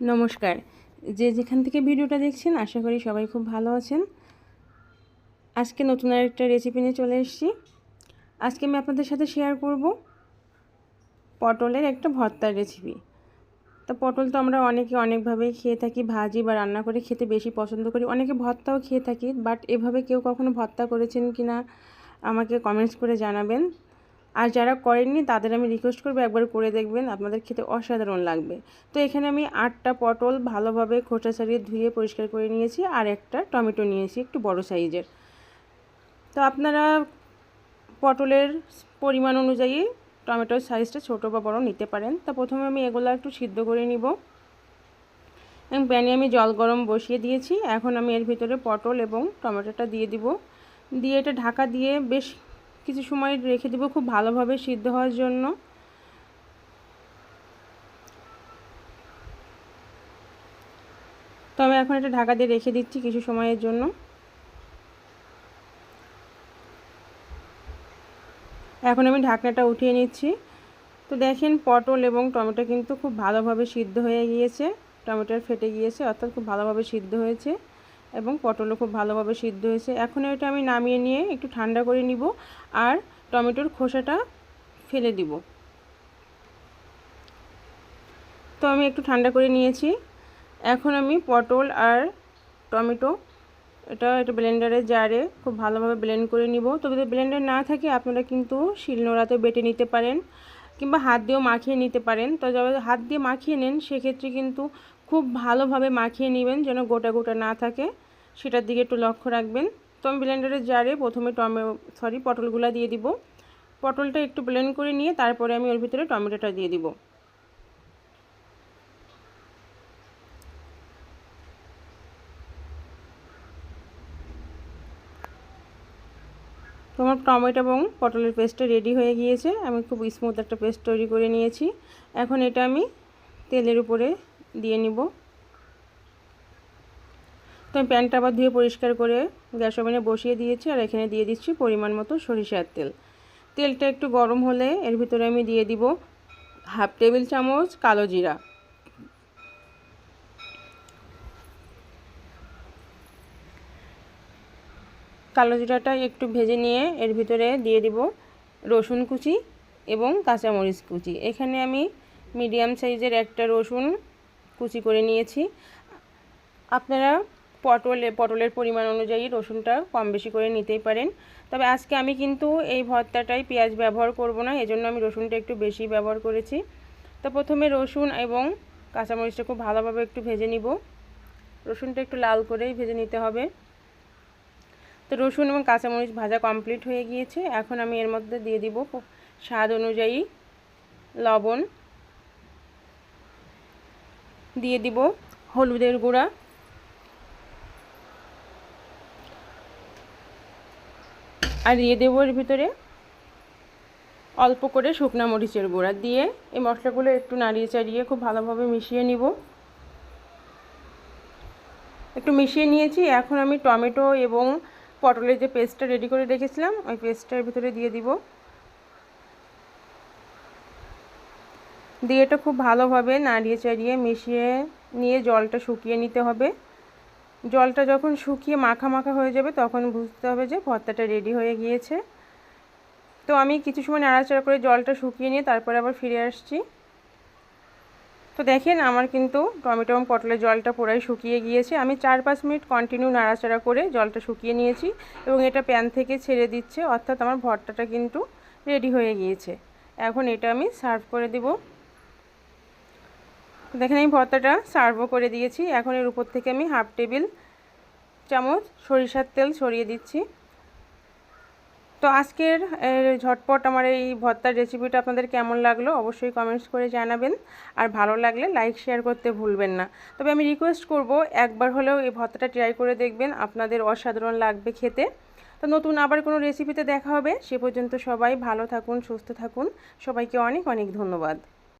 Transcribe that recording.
নমস্কার। যে যেখান থেকে ভিডিওটা দেখছেন, আশা করি সবাই খুব ভালো আছেন। আজকে নতুন আর একটা রেসিপি নিয়ে চলে এসেছি। আজকে আমি আপনাদের সাথে শেয়ার করব পটলের একটা ভর্তার রেসিপি তো পটল তো আমরা অনেকে অনেকভাবেই খেয়ে থাকি, ভাজি বা রান্না করে খেতে বেশি পছন্দ করি। অনেকে ভর্তাও খেয়ে থাকি বাট এভাবে কেউ কখনো ভর্তা করেছেন কি না আমাকে কমেন্টস করে জানাবেন। আর যারা করেননি, তাদের আমি রিকোয়েস্ট করব একবার করে দেখবেন, আপনাদের খেতে অসাধারণ লাগবে। তো এখানে আমি আটটা পটল ভালোভাবে খোসা ছাড়িয়ে ধুয়ে পরিষ্কার করে নিয়েছি, আর একটা টমেটো নিয়েছি, একটু বড় সাইজের। তো আপনারা পটলের পরিমাণ অনুযায়ী টমেটোর সাইজটা ছোটো বা বড় নিতে পারেন। তা প্রথমে আমি এগুলো একটু সিদ্ধ করে নিব। এবং প্যানে আমি জল গরম বসিয়ে দিয়েছি। এখন আমি এর ভিতরে পটল এবং টমেটোটা দিয়ে দিব। দিয়ে এটা ঢাকা দিয়ে বেশ কিছু সময় রেখে দেবো খুব ভালোভাবে সিদ্ধ হওয়ার জন্য। তো আমি এখন এটা ঢাকা দিয়ে রেখে দিচ্ছি কিছু সময়ের জন্য। এখন আমি ঢাকনাটা উঠিয়ে নিচ্ছি। তো দেখেন পটল এবং টমেটো কিন্তু খুব ভালোভাবে সিদ্ধ হয়ে গিয়েছে। টমেটোর ফেটে গিয়েছে, অর্থাৎ খুব ভালোভাবে সিদ্ধ হয়েছে। এবং পটলও খুব ভালোভাবে সিদ্ধ হয়েছে। এখন এটা আমি নামিয়ে নিয়ে একটু ঠান্ডা করে নিব আর টমেটোর খোসাটা ফেলে দিব। তো আমি একটু ঠান্ডা করে নিয়েছি। এখন আমি পটল আর টমেটো এটা এটা ব্লেন্ডারের জারে খুব ভালোভাবে ব্লেন্ড করে নিব। তবে যদি ব্লেন্ডার না থাকে, আপনারা কিন্তু শিলনোড়াতে বেটে নিতে পারেন কিংবা হাত দিয়েও মাখিয়ে নিতে পারেন। তো যবে হাত দিয়ে মাখিয়ে নেন, সেক্ষেত্রে কিন্তু খুব ভালোভাবে মাখিয়ে নেবেন যেন গোটা গোটা না থাকে। সেটার দিকে একটু লক্ষ্য রাখবেন। তো আমি ব্লেন্ডারের জারে প্রথমে টমে সরি পটলগুলো দিয়ে দিব। পটলটা একটু ব্লেন্ড করে নিয়ে তারপরে আমি ওর ভিতরে টমেটোটা দিয়ে দিব। তোমার টমেটো এবং পটলের পেস্টটা রেডি হয়ে গিয়েছে। আমি খুব স্মুথ একটা পেস্ট তৈরি করে নিয়েছি। এখন এটা আমি তেলের উপরে দিয়ে নিব। তো আমি প্যানটা আবার ধুয়ে পরিষ্কার করে গ্যাস ওভেনে বসিয়ে দিয়েছি আর এখানে দিয়ে দিচ্ছি পরিমাণ মতো সরিষার তেল। তেলটা একটু গরম হলে এর ভিতরে আমি দিয়ে দিব হাফ টেবিল চামচ কালো জিরা। কালো জিরাটা একটু ভেজে নিয়ে এর ভিতরে দিয়ে দিব রসুন কুচি এবং কাঁচামরিচ কুচি। এখানে আমি মিডিয়াম সাইজের একটা রসুন কুচি করে নিয়েছি। আপনারা পটলে পটলের পরিমাণ অনুযায়ী রসুনটা কম বেশি করে নিতেই পারেন। তবে আজকে আমি কিন্তু এই ভর্তাটাই পেঁয়াজ ব্যবহার করব না, এজন্য আমি রসুনটা একটু বেশি ব্যবহার করেছি। তো প্রথমে রসুন এবং কাঁচামরিচটা খুব ভালোভাবে একটু ভেজে নিব। রসুনটা একটু লাল করেই ভেজে নিতে হবে। তো রসুন এবং কাঁচামরিচ ভাজা কমপ্লিট হয়ে গিয়েছে। এখন আমি এর মধ্যে দিয়ে দিব স্বাদ অনুযায়ী লবণ। দিয়ে দিব হলুদের গুঁড়া। আর দিয়ে দেবো এর ভিতরে অল্প করে শুকনা মরিচের গুঁড়া। দিয়ে এই মশলাগুলো একটু নাড়িয়ে চাড়িয়ে খুব ভালোভাবে মিশিয়ে নিব। একটু মিশিয়ে নিয়েছি। এখন আমি টমেটো এবং পটলের যে পেস্টটা রেডি করে রেখেছিলাম, ওই পেস্টটার ভিতরে দিয়ে দিব। দিয়ে এটা খুব ভালোভাবে নাড়িয়ে চাড়িয়ে মিশিয়ে নিয়ে জলটা শুকিয়ে নিতে হবে। জলটা যখন শুকিয়ে মাখা মাখা হয়ে যাবে তখন বুঝতে হবে যে ভর্তাটা রেডি হয়ে গিয়েছে। তো আমি কিছু সময় নাড়াচাড়া করে জলটা শুকিয়ে নিয়ে তারপরে আবার ফিরে আসছি। তো দেখেন আমার কিন্তু টমেটো এবং পটলের জলটা পুরাই শুকিয়ে গিয়েছে। আমি চার পাঁচ মিনিট কন্টিনিউ নাড়াচাড়া করে জলটা শুকিয়ে নিয়েছি এবং এটা প্যান থেকে ছেড়ে দিচ্ছে, অর্থাৎ আমার ভর্তাটা কিন্তু রেডি হয়ে গিয়েছে। এখন এটা আমি সার্ভ করে দিব। দেখেন আমি ভর্তাটা সার্ভও করে দিয়েছি। এখন এর উপর থেকে আমি হাফ টেবিল চামচ সরিষার তেল ছড়িয়ে দিচ্ছি। তো আজকের ঝটপট আমার এই ভর্তার রেসিপিটা আপনাদের কেমন লাগল অবশ্যই কমেন্টস করে জানাবেন। আর ভালো লাগলে লাইক শেয়ার করতে ভুলবেন না। তবে আমি রিকোয়েস্ট করব, একবার হলেও এই ভর্তাটা ট্রাই করে দেখবেন, আপনাদের অসাধারণ লাগবে খেতে। তো নতুন আবার কোনো রেসিপিতে দেখা হবে, সে পর্যন্ত সবাই ভালো থাকুন, সুস্থ থাকুন। সবাইকে অনেক অনেক ধন্যবাদ।